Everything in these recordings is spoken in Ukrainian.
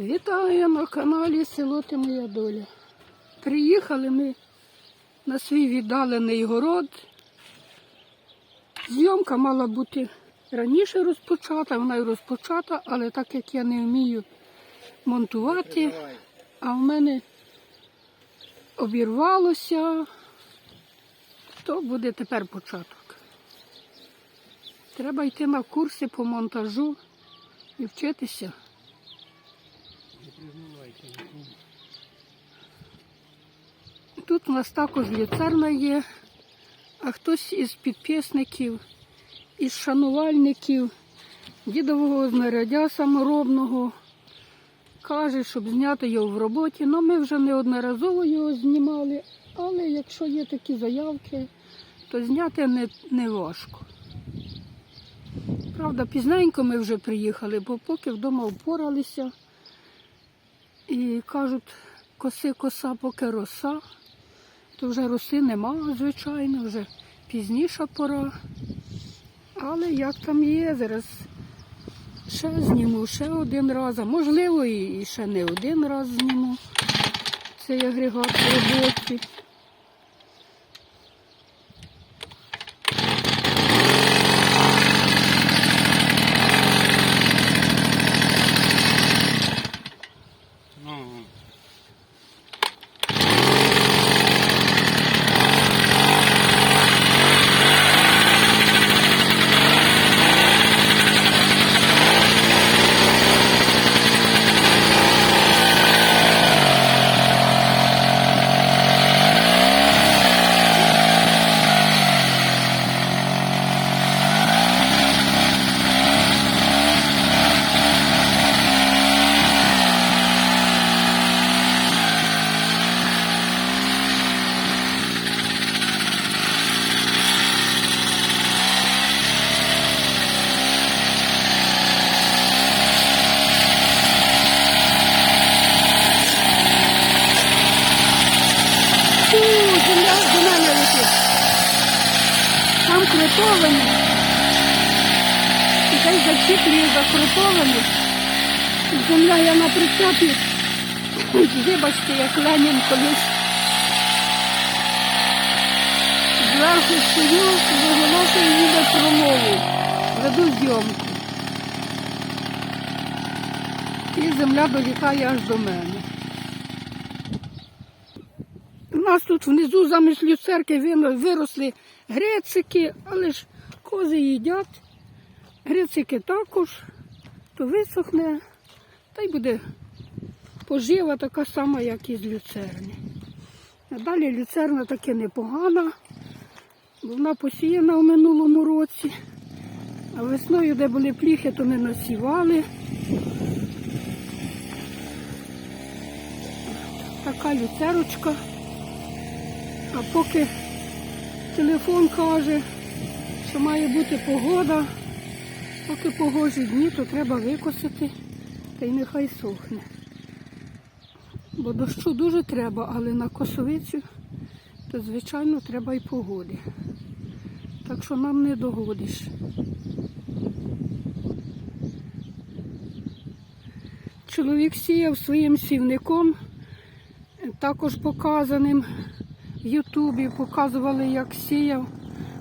Вітаю на каналі Село Ти Моя Доля. Приїхали ми на свій віддалений город. Зйомка мала бути раніше розпочата, вона й розпочата, але так як я не вмію монтувати, а в мене обірвалося, то буде тепер початок. Треба йти на курси по монтажу і вчитися. Тут у нас також люцерна є, а хтось із підписників, із шанувальників дідового знаряддя саморобного каже, щоб зняти його в роботі. Ну, ми вже неодноразово його знімали, але якщо є такі заявки, то зняти не, не важко. Правда, пізненько ми вже приїхали, бо поки вдома впоралися. І кажуть, коси коса, поки роса, вже роси нема, звичайно, вже пізніша пора. Але як там є, зараз ще зніму, ще один раз, а можливо і ще не один раз зніму цей агрегат в роботі. Ну, Фу, земля до мене летить. Там крутовані. І десь зачіплює за крутовані. Земля я на прицепі. Вибачте, як Ленін колись. Зверху стою, виголошую їде промову. Веду зйомку. І земля долітає аж до мене. У нас тут внизу замість люцерки виросли грецики, але ж кози їдять. Грецики також, то висохне, та й буде пожива така сама, як і з люцерни. А далі люцерна таки непогана, вона посіяна в минулому році. А весною, де були пліхи, то ми насівали. Така люцерочка. А поки телефон каже, що має бути погода, поки погожі дні, то треба викосити та й нехай сохне. Бо дощу дуже треба, але на косовицю то, звичайно, треба й погоди. Так що нам не догодиш. Чоловік сіяв своїм сівником, також показаним в Ютубі показували, як сіяв.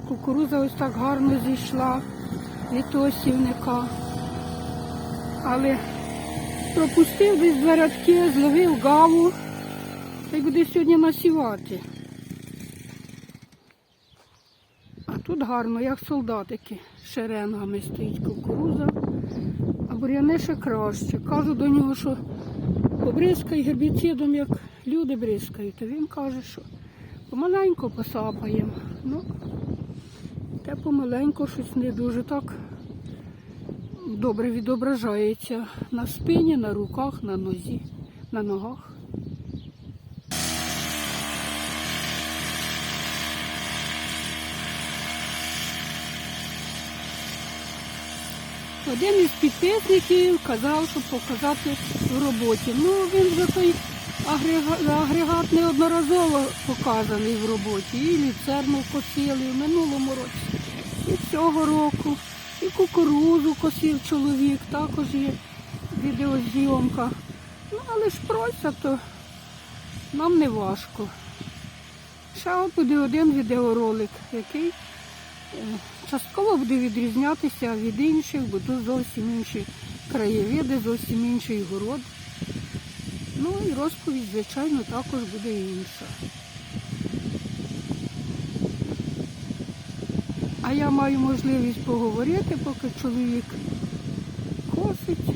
Кукуруза ось так гарно зійшла від того. Але пропустив десь два рядки, зловив гаву та й буде сьогодні насівати. А тут гарно, як солдатики, шеренгами стоїть кукуруза. А бур'яни ще краще. Кажу до нього, що побризкай гербіцидом, як люди бризкають. А він каже, що помаленько посапаємо. Ну, те помаленько щось не дуже так добре відображається на спині, на руках, на нозі, на ногах. Один із підписників казав, щоб показати в роботі. Ну, він вже той агрегат, неодноразово показаний в роботі. І ліцерну косили в минулому році, і цього року, і кукурузу косив чоловік, також є відеозйомка. Ну, але ж просять, то нам не важко. Ще буде один відеоролик, який е, частково буде відрізнятися від інших, бо тут зовсім інші краєвиди, зовсім інший город. Ну і розповідь, звичайно, також буде інша. А я маю можливість поговорити, поки чоловік косить,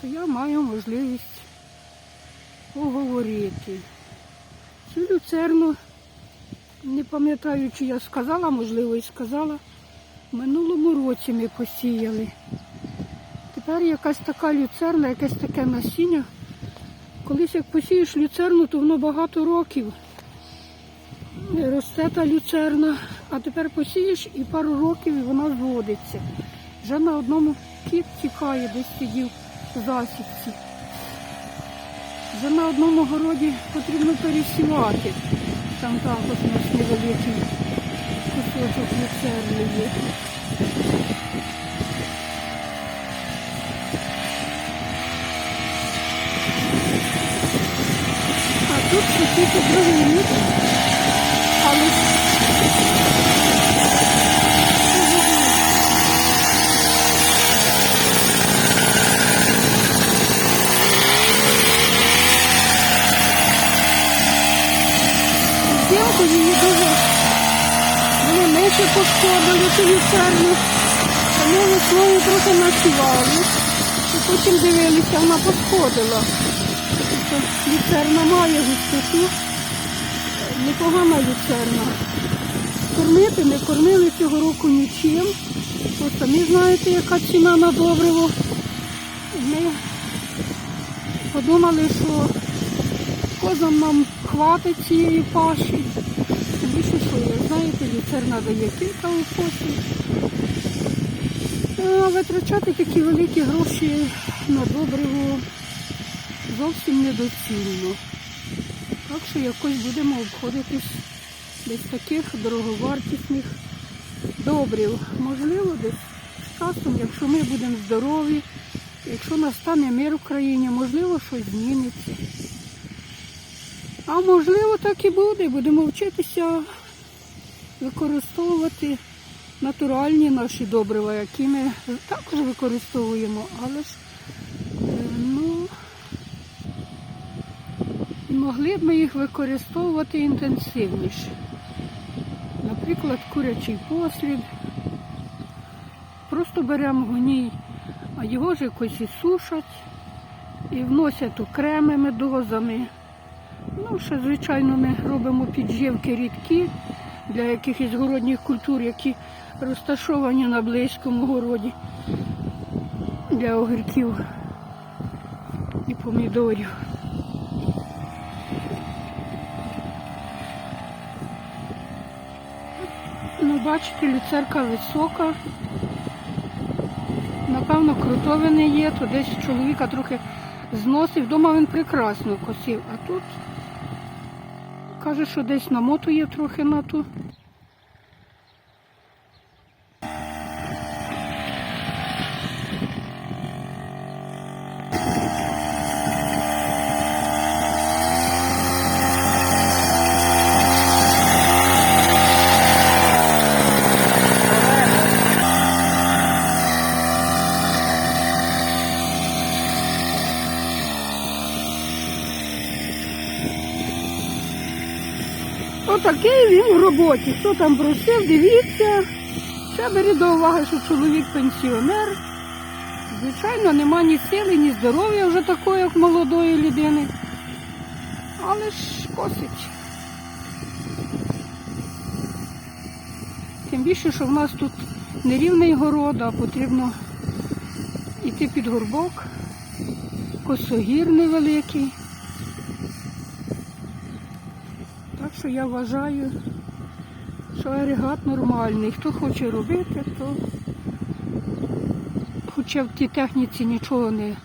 то я маю можливість поговорити. Цю люцерну, не пам'ятаю, чи я сказала, можливо, і сказала, в минулому році ми посіяли. Тепер якась така люцерна, якесь таке насіння. Колись як посієш люцерну, то воно багато років росте та люцерна, а тепер посієш і пару років і вона зводиться. Вже на одному кіт тікає, десь сидів в засідці. Вже на одному городі потрібно пересівати. Там також у нас невеликий кусочок люцерни є. А тут ще вони миші пошкодили ту люцерну, тому весною трохи насівали. І потім дивилися, вона пошкодила. Тобто має густоту, непогана люцерна. Кормити не кормили цього року нічим. Бо самі знаєте, яка ціна на добриво. Ми подумали, що козам нам хватить цієї паші. Тим більше, що, знаєте, люцерна дає кілька укосів. А витрачати такі великі гроші на добриво зовсім недоцільно. Так що якось будемо обходитись без таких дороговартісних добрив. Можливо, десь часом, якщо ми будемо здорові, якщо настане мир в країні, можливо, щось зміниться. А можливо, так і буде. Будемо вчитися використовувати натуральні наші добрива, які ми також використовуємо, але ж е, ну, могли б ми їх використовувати інтенсивніше. Наприклад, курячий послід. Просто беремо гній, а його ж якось і сушать, і вносять окремими дозами. Ну, ще, звичайно, ми робимо підживки рідкі для якихось городніх культур, які розташовані на близькому городі для огірків і помідорів. Ну, бачите, люцерка висока. Напевно, крутовини є, то десь чоловіка трохи зносив. Вдома він прекрасно косив, а тут каже, що десь намотує трохи на ту. Отакий він в роботі. Хто там просив, дивіться. Ще беріть до уваги, що чоловік пенсіонер. Звичайно, нема ні сили, ні здоров'я вже такого, як молодої людини. Але ж косить. Тим більше, що в нас тут нерівний город, а потрібно йти під горбок, косогір невеликий. Так що я вважаю, що агрегат нормальний. Хто хоче робити, то хоча в тій техніці нічого не,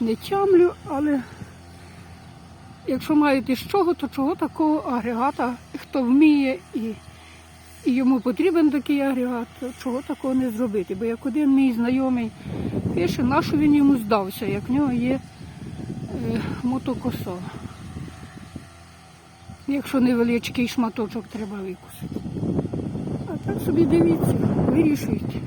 не тямлю, але якщо маєте з чого, то чого такого агрегата, хто вміє і, і йому потрібен такий агрегат, то чого такого не зробити. Бо як один мій знайомий пише, на що він йому здався, як в нього є е, мотокоса. Якщо невеличкий шматочок треба викусити. А так собі дивіться, вирішуйте.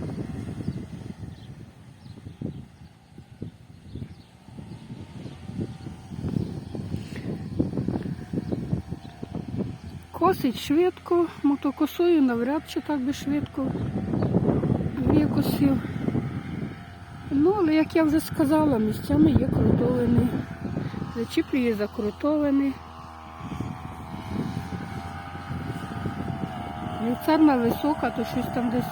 Косить швидко, мотокосою навряд чи так би швидко викосив. Ну, але як я вже сказала, місцями є крутовини. Зачіплює за крутовини. Люцерна висока, то щось там десь.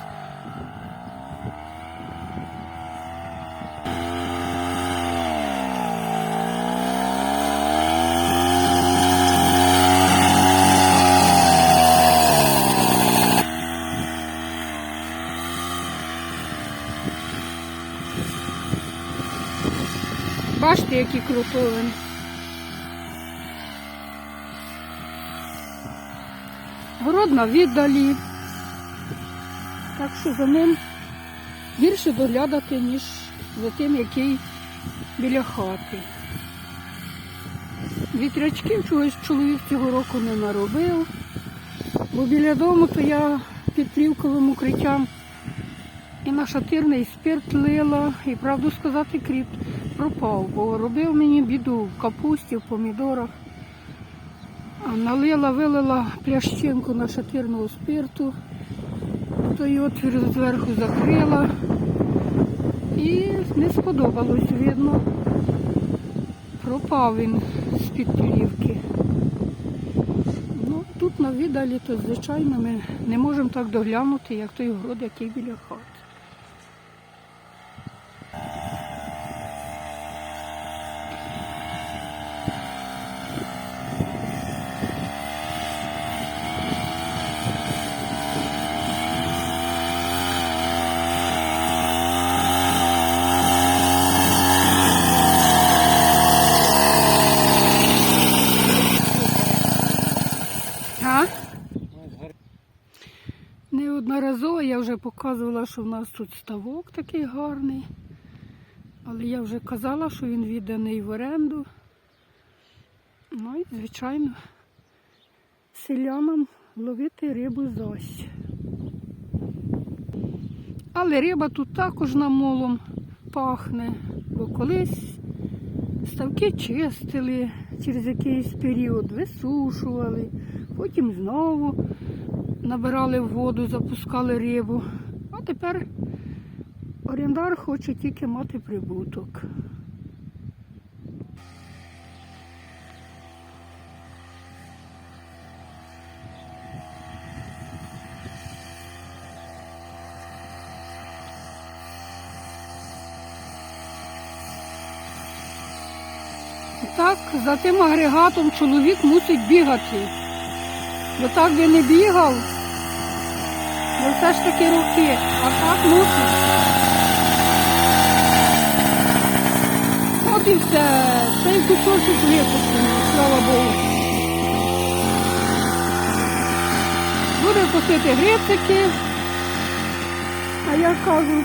Бачите, які крутовини. На віддалі. Так що за ним гірше доглядати, ніж за тим, який біля хати. Вітрячків чогось чоловік цього року не наробив, бо біля дому то я під плівковим укриттям і на шатирний спирт лила, і правду сказати, кріп пропав, бо робив мені біду в капусті, в помідорах. Налила, вилила плящинку на шатирного спирту, той отвір зверху закрила. І не сподобалось, видно. Пропав він з-під плівки. Ну, тут на віддалі, то звичайно ми не можемо так доглянути, як той город, який біля хати. А? Неодноразово я вже показувала, що в нас тут ставок такий гарний. Але я вже казала, що він відданий в оренду. Ну і, звичайно, селянам ловити рибу зось. Але риба тут також намолом пахне, бо колись ставки чистили через якийсь період, висушували, потім знову набирали воду, запускали рибу. А тепер орендар хоче тільки мати прибуток. Так, за тим агрегатом чоловік мусить бігати. Бо так би не бігав, бо все ж таки руки, а так мусить. От і все, цей кусочок випущений, слава Богу. Буде косити грицики, а я кажу,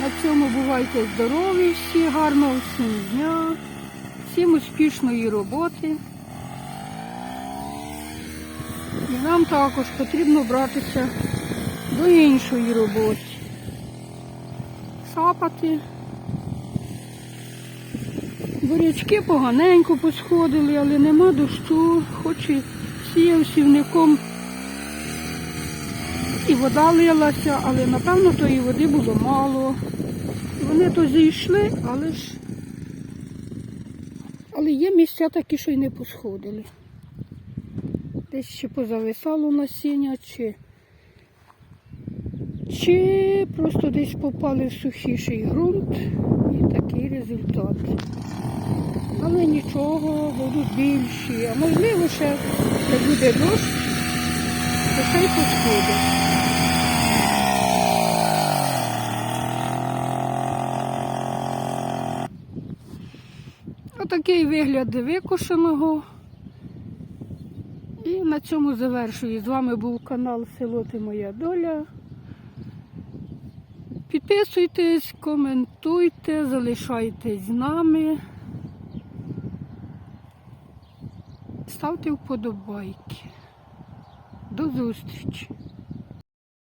на цьому бувайте здорові всі, гарного всім дня, всім успішної роботи. І нам також потрібно братися до іншої роботи. Сапати. Бурячки поганенько посходили, але нема дощу, хоч і сіяв сівником. І вода лилася, але напевно тої води було мало. Вони то зійшли, але ж але є місця такі, що й не посходили. Десь ще позависало насіння, чи, чи просто десь попали в сухіший ґрунт і такий результат. Але нічого, будуть більші. А можливо, ще як буде дощ, то ще й посходить. Отакий вигляд викошеного на цьому завершую. З вами був канал Село Ти Моя Доля. Підписуйтесь, коментуйте, залишайтесь з нами. Ставте вподобайки. До зустрічі!